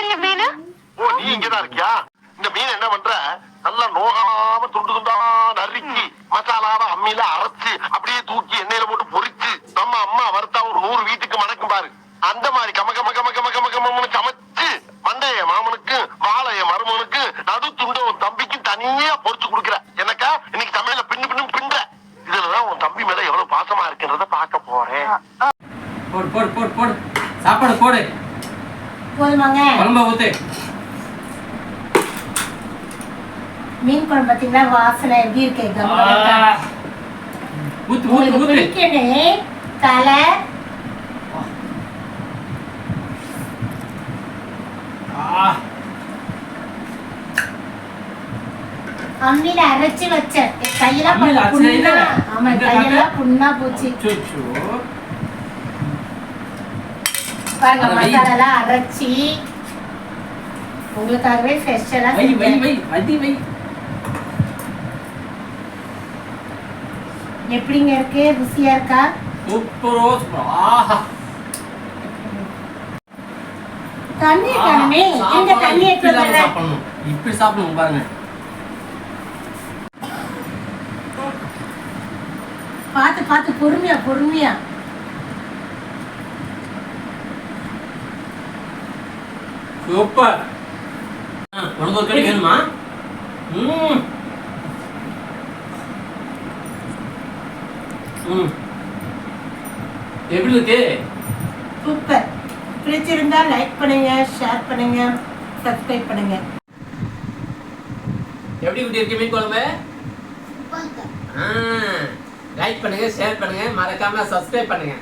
நல்லா இருக்கியா? இந்த மீன் என்ன பண்ற? நல்லா நோகாம துண்டு துண்டா நறுக்கி மசாலாவை அம்மியில அரைச்சு அப்படியே தூக்கி எண்ணெயில போட்டு பொரிச்சு நம்ம அம்மா வறுத்தா ஒரு நூறு வீட்டுக்கு மணக்கும் பாரு. அந்த மாதிரி கம கம கம கம கம கமன்னு சமைச்சு மண்டைய மாமனுக்கு வாழைய மருமனுக்கு நடு துண்ட உன் தம்பிக்கு தனியா பொரிச்சு கொடுக்குற. எனக்கா இன்னைக்கு சமையல பின்னு பின்னு பின்ற. இதுலதான் உன் தம்பி மேல எவ்வளவு பாசமா இருக்குன்றத பார்க்க போறேன். போடு போடு போடு போடு. சாப்பாடு போடு. போதுமாங்க குழம்ப ஊத்து. மீன் குழம்பு பார்த்தீங்கன்னா வாசனை எப்படி இருக்கு? உங்களுக்கு பிடிக்கணும் தலை. ஆ, அம்மியில அரைச்சு வச்சேன். கையெல்லாம் அரைச்சு புண்ணா? ஆமா கையெல்லாம் புண்ணா போச்சு. பாருங்க அதை வை. மசாலா அரைச்சி உங்களுக்காகவே ஸ்பெஷலா வை வை வை. அடி வை. எப்படிங்க இருக்கு? ருசியா இருக்கா? சூப்பரோ ஆஹா. தண்ணி காணுமே. எங்க தண்ணி எடுத்து சாப்பிடணும். இப்படி சாப்பிடணும் பாருங்க. பார்த்து பார்த்து பொறுமையா பொறுமையா. சூப்பர். உனக்கு ஒரு கடி வேணுமா? ம். ம். எப்படி இருக்கு? சூப்பர். பிடிச்சிருந்தா லைக் பண்ணுங்க ஷேர் பண்ணுங்க சப்ஸ்கிரைப் பண்ணுங்க. எப்படி குட்டி இருக்கு மீன் குழம்பு? லைக் பண்ணுங்க ஷேர் பண்ணுங்க மறக்காம சப்ஸ்கிரைப் பண்ணுங்க.